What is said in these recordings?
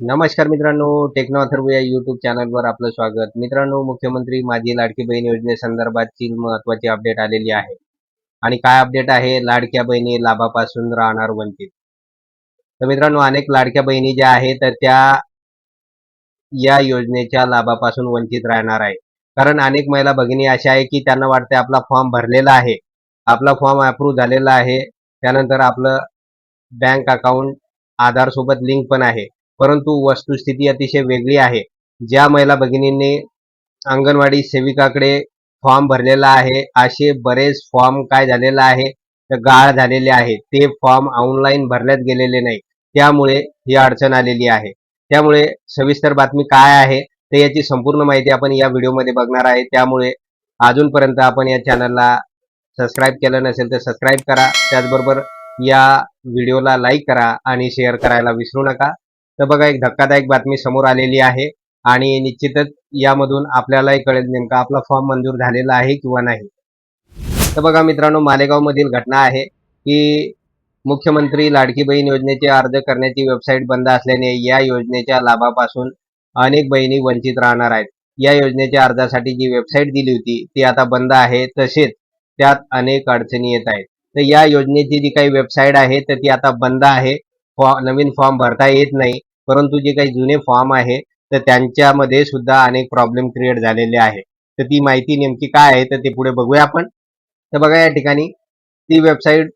नमस्कार मित्रांनो टेक्नो अथर्व या युट्यूब चॅनलवर आपलं स्वागत. मित्रांनो मुख्यमंत्री माझी लाडकी बहीण योजनेसंदर्भातील महत्वाची अपडेट आलेली आहे. आणि काय अपडेट आहे? लाडक्या बहिणी लाभापासून राहणार वंचित. तर मित्रांनो अनेक लाडक्या बहिणी ज्या आहेत तर त्या या योजनेच्या लाभापासून वंचित राहणार आहे कारण अनेक महिला भगिनी अशा आहे की त्यांना वाटते आपला फॉर्म भरलेला आहे. आपला फॉर्म अप्रूव्ह झालेला आहे. त्यानंतर आपलं बँक अकाउंट आधार सोबत लिंक पण आहे. परंतु वस्तुस्थिती अतिशय वेगळी आहे. ज्या महिला भगिनींनी अंगणवाडी सेविकाकडे फॉर्म भरलेला आहे असे बरेच फॉर्म काय झालेला आहे तर गाळ झालेले आहे. ते फॉर्म ऑनलाईन भरल्यात गेलेले नाही. त्यामुळे ही अडचण आलेली आहे. त्यामुळे सविस्तर बातमी काय आहे ते याची संपूर्ण माहिती आपण या व्हिडिओमध्ये बघणार आहे. त्यामुळे अजूनपर्यंत आपण या चॅनलला सबस्क्राईब केलं नसेल तर सबस्क्राईब करा. त्याचबरोबर या व्हिडिओला लाईक करा आणि शेअर करायला विसरू नका. तर बघा एक धक्कादायक बातमी समोर आलेली आहे आणि निश्चितच यामधून आपल्यालाही कळेल नेमका आपला फॉर्म मंजूर झालेला आहे किंवा नाही. तर बघा मित्रांनो मालेगावमधील घटना आहे की मुख्यमंत्री लाडकी बहीण योजनेचे अर्ज करण्याची वेबसाईट बंद असल्याने या योजनेच्या लाभापासून अनेक बहिणी वंचित राहणार आहेत. या योजनेच्या अर्जासाठी जी वेबसाईट दिली होती ती आता बंद आहे. तसेच त्यात अनेक अडचणी येत आहेत. तर या योजनेची जी काही वेबसाईट आहे तर ती आता बंद आहे. फॉ नवीन फॉर्म भरता येत नाही. परंतु जे काही जुने फॉर्म आहे तर त्यांच्यामध्ये सुद्धा अनेक प्रॉब्लेम क्रिएट झालेले आहे तर ती माहिती नेमकी काय आहे तर ते पुढे बघूया आपण. तर बघा या ठिकाणी ती वेबसाईट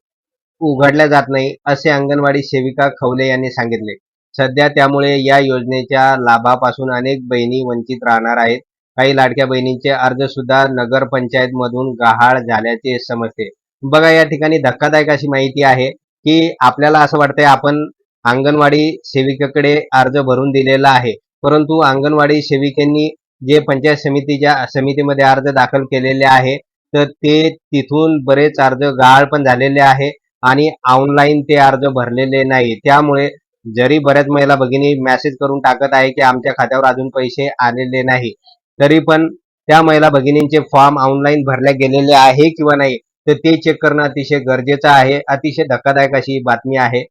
उघडल्या जात नाही असे अंगणवाडी सेविका खवले यांनी सांगितले. सध्या त्यामुळे या योजनेच्या लाभापासून अनेक बहिणी वंचित राहणार आहेत. काही लाडक्या बहिणींचे अर्ज सुद्धा नगरपंचायत मधून गहाळ झाल्याचे समजते. बघा या ठिकाणी धक्कादायक अशी माहिती आहे की आपल्याला असं वाटतंय आपण अंगणवाडी सेविकेकडे अर्ज भरून दिलेला आहे. परंतु अंगणवाडी सेविकेंनी जे पंचायत समितीच्या समितीमध्ये अर्ज दाखल केलेले आहे तर ते तिथून बरेच अर्ज गाळ पण झालेले आहे आणि ऑनलाईन ते अर्ज भरलेले नाही. त्यामुळे जरी बऱ्याच महिला भगिनी मेसेज करून टाकत आहे की आमच्या खात्यावर अजून पैसे आलेले नाही तरी पण त्या महिला भगिनींचे फॉर्म ऑनलाईन भरले गेलेले आहे किंवा नाही तर ते चेक करणं अतिशय गरजेचं आहे. अतिशय धक्कादायक अशी बातमी आहे.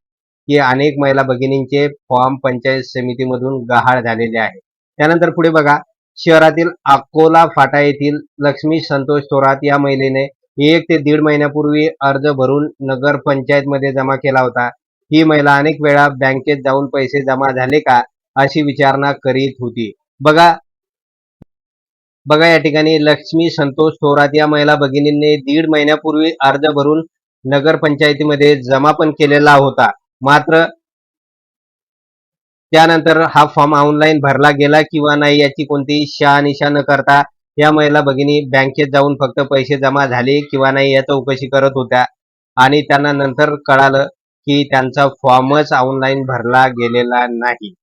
की अनेक महिला भगिनींचे फॉर्म पंचायत समितीमधून गहाळ झालेले आहे. त्यानंतर पुढे बघा शहरातील अकोला फाटा येथील लक्ष्मी संतोष थोरात या महिलेने एक ते दीड महिन्यापूर्वी अर्ज भरून नगर पंचायतमध्ये जमा केला होता. ही महिला अनेक वेळा बँकेत जाऊन पैसे जमा झाले का अशी विचारणा करीत होती. बघा बघा या ठिकाणी लक्ष्मी संतोष थोरात या महिला भगिनींनी दीड महिन्यापूर्वी अर्ज भरून नगर पंचायतीमध्ये जमा पण केलेला होता. मात्र त्यानंतर हा फॉर्म ऑनलाईन भरला गेला किंवा नाही याची कोणतीही शहानिशा न करता या महिला भगिनी बँकेत जाऊन फक्त पैसे जमा झाले किंवा नाही या चौकशी करत होत्या. आणि त्यांना नंतर कळालं की त्यांचा फॉर्मच ऑनलाईन भरला गेलेला नाही.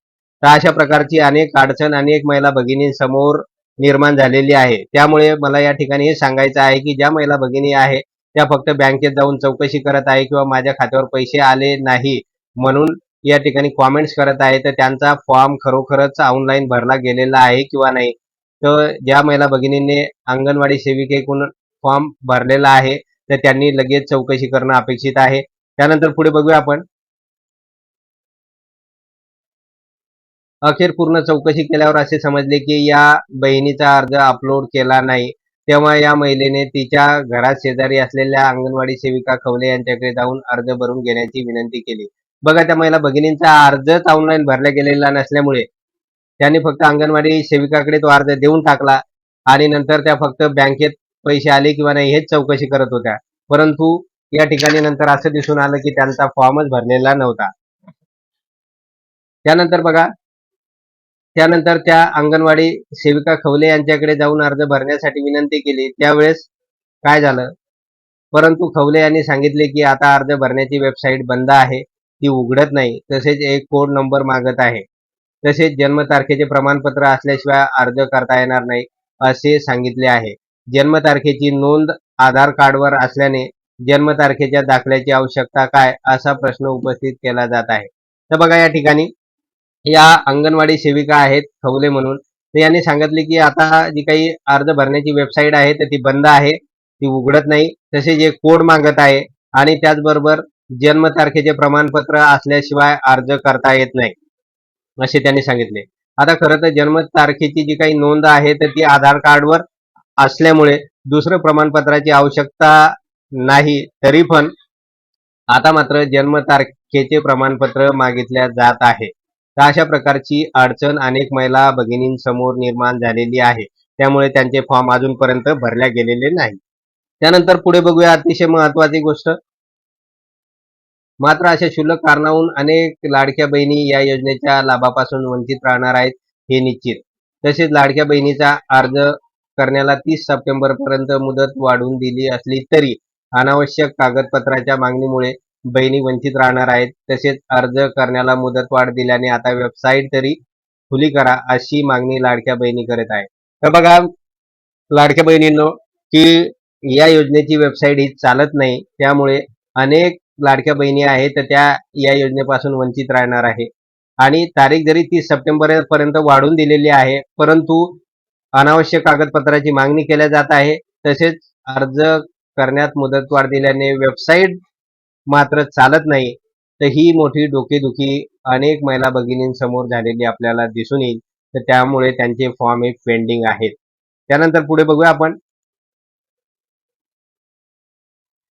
तर अशा प्रकारची अनेक अडचण अनेक महिला भगिनींसमोर निर्माण झालेली आहे. त्यामुळे मला या ठिकाणी हे सांगायचं आहे की ज्या महिला भगिनी आहे त्या फक्त बँकेत जाऊन चौकशी करत आहे किंवा माझ्या खात्यावर पैसे आले नाही म्हणून या ठिकाणी कॉमेंट्स करत आहे. तर त्यांचा फॉर्म खरोखरच ऑनलाईन भरला गेलेला आहे किंवा नाही? तर ज्या महिला भगिनींनी अंगणवाडी सेविकेकडून फॉर्म भरलेला आहे तर त्यांनी लगेच चौकशी करणं अपेक्षित आहे. त्यानंतर पुढे बघूया आपण. अखेर पूर्ण चौकशी केल्यावर असे समजले की या बहिणीचा अर्ज अपलोड केला नाही. तेव्हा या महिलेने तिच्या घरात शेजारी असलेल्या अंगणवाडी सेविका खवले यांच्याकडे जाऊन अर्ज भरून घेण्याची विनंती केली. बघा त्या महिला भगिनींचा अर्जच ऑनलाईन भरला गेलेला नसल्यामुळे त्यांनी फक्त अंगणवाडी सेविकाकडे तो अर्ज देऊन टाकला आणि नंतर त्या फक्त बँकेत पैसे आले किंवा नाही हेच चौकशी करत होत्या. परंतु या ठिकाणी नंतर असं दिसून आलं की त्यांचा फॉर्मच भरलेला नव्हता. त्यानंतर बघा त्यानंतर त्या अंगणवाडी सेविका खवले यांच्याकडे जाऊन अर्ज भरण्यासाठी विनंती केली. त्यावेळेस काय झालं? परंतु खवले यांनी सांगितले की आता अर्ज भरण्याची वेबसाईट बंद आहे. ती उघडत नाही. तसेच एक कोड नंबर मागत आहे. तसेच जन्मतारखेचे प्रमाणपत्र असल्याशिवाय अर्ज करता येणार नाही असे सांगितले आहे. जन्मतारखेची नोंद आधार कार्डवर असल्याने जन्मतारखेच्या दाखल्याची आवश्यकता काय असा प्रश्न उपस्थित केला जात आहे. तर बघा या ठिकाणी या अंगणवाडी सेविका आहेत खवले म्हणून. तर यांनी सांगितले की आता जी काही अर्ज भरण्याची वेबसाईट आहे तर ती बंद आहे ती उघडत नाही. तसेच जे कोड मागत आहे आणि त्याचबरोबर जन्मतारखेचे प्रमाणपत्र असल्याशिवाय अर्ज करता येत नाही असे त्यांनी सांगितले. आता खरं तर जन्मतारखेची जी काही नोंद आहे तर ती आधार कार्डवर असल्यामुळे दुसरं प्रमाणपत्राची आवश्यकता नाही तरी पण आता मात्र जन्मतारखेचे प्रमाणपत्र मागितल्या जात आहे. तर अशा प्रकारची अडचण अनेक महिला भगिनींसमोर निर्माण झालेली आहे. त्यामुळे त्यांचे फॉर्म अजूनपर्यंत भरल्या गेलेले नाही. त्यानंतर पुढे बघूया अतिशय महत्वाची गोष्ट. मात्र अशा शुल्लक कारणाहून अनेक लाडक्या बहिणी या योजनेच्या लाभापासून वंचित राहणार आहेत हे निश्चित. तसेच लाडक्या बहिणीचा अर्ज करण्याला तीस सप्टेंबर पर्यंत मुदत वाढवून दिली असली तरी अनावश्यक कागदपत्राच्या मागणीमुळे बहिणी वंचित राहणार आहेत. तसेच अर्ज करण्याला मुदतवाढ दिल्याने आता वेबसाईट तरी खुली करा अशी मागणी लाडक्या बहिणी करत आहे तर बघा लाडक्या बहिणींनो की या योजनेची वेबसाईट ही चालत नाही. त्यामुळे अनेक लाडक्या बहिणी आहेत तर त्या या योजनेपासून वंचित राहणार आहे. आणि तारीख जरी तीस सप्टेंबर पर्यंत वाढून दिलेली आहे परंतु अनावश्यक कागदपत्राची मागणी केल्या जात आहे. तसेच अर्ज करण्यात मुदतवाढ दिल्याने वेबसाईट मात्र चालत नाही तर ही मोठी डोकेदुखी अनेक महिला भगिनींसमोर झालेली आपल्याला दिसून येईल. तर त्यामुळे त्यांचे फॉर्म हे पेंडिंग आहेत. त्यानंतर पुढे बघूया आपण.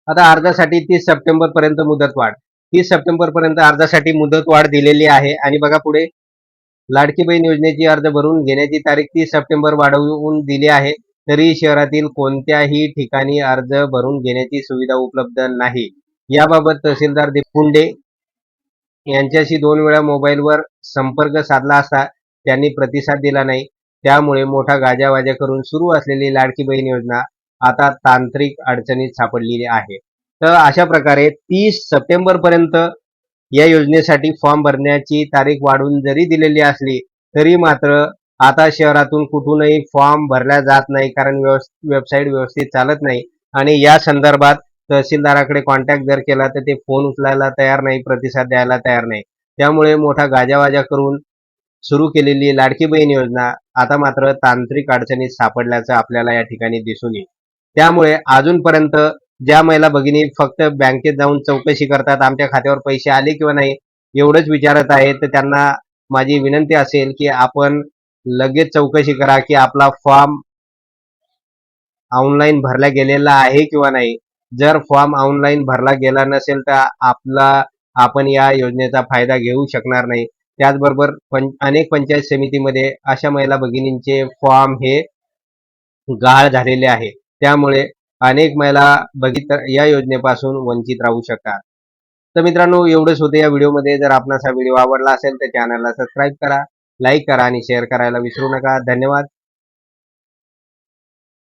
आता अर्जासाठी तीस सप्टेंबर पर्यंत मुदतवाढ तीस सप्टेंबर पर्यंत अर्जासाठी मुदतवाढ दिलेली आहे. आणि बघा पुढे. लाडकी बहीण योजनेची अर्ज भरून घेण्याची तारीख तीस सप्टेंबर वाढवून दिली आहे. तरी शहरातील कोणत्याही ठिकाणी अर्ज भरून घेण्याची सुविधा उपलब्ध नाही. याबाबत तहसीलदार दिपुंडे यांच्याशी दोन वेळा मोबाईलवर संपर्क साधला असता त्यांनी प्रतिसाद दिला नाही. त्यामुळे मोठा गाजावाजा करून सुरू असलेली लाडकी बहीण योजना आता तांत्रिक अडचणीत सापडलेली आहे. तर अशा प्रकारे तीस सप्टेंबर पर्यंत या योजनेसाठी फॉर्म भरण्याची तारीख वाढवून जरी दिलेली असली तरी मात्र आता शहरातून कुठूनही फॉर्म भरला जात नाही कारण वेबसाईट व्यवस्थित चालत नाही. आणि या संदर्भात तहसीलदाराकडे कॉन्टॅक्ट जर केला तर ते फोन उचलायला तयार नाही प्रतिसाद द्यायला तयार नाही. त्यामुळे मोठा गाजावाजा करून सुरू केलेली लाडकी बहीण योजना आता मात्र तांत्रिक अडचणीत सापडल्याचं आपल्याला या ठिकाणी दिसून येईल. त्यामुळे अजूनपर्यंत ज्या महिला भगिनी फक्त बँकेत जाऊन चौकशी करतात आमच्या खात्यावर पैसे आले किंवा नाही एवढंच विचारत आहेत तर त्यांना माझी विनंती असेल की आपण लगेच चौकशी करा की आपला फॉर्म ऑनलाईन भरला गेलेला आहे किंवा नाही. जर फॉर्म ऑनलाईन भरला गेला नसेल तर आपला आपण या योजनेचा फायदा घेऊ शकणार नाही. त्याचबरोबर अनेक पंचायत समितीमध्ये अशा महिला भगिनींचे फॉर्म हे गाळ झालेले आहे. त्यामुळे अनेक महिला बघित या योजनेपासून वंचित राहू शकतात. तर मित्रांनो एवढंच होतं या व्हिडिओमध्ये. जर आपणास हा व्हिडिओ आवडला असेल तर चॅनलला सबस्क्राईब करा लाईक करा आणि शेअर करायला विसरू नका. धन्यवाद.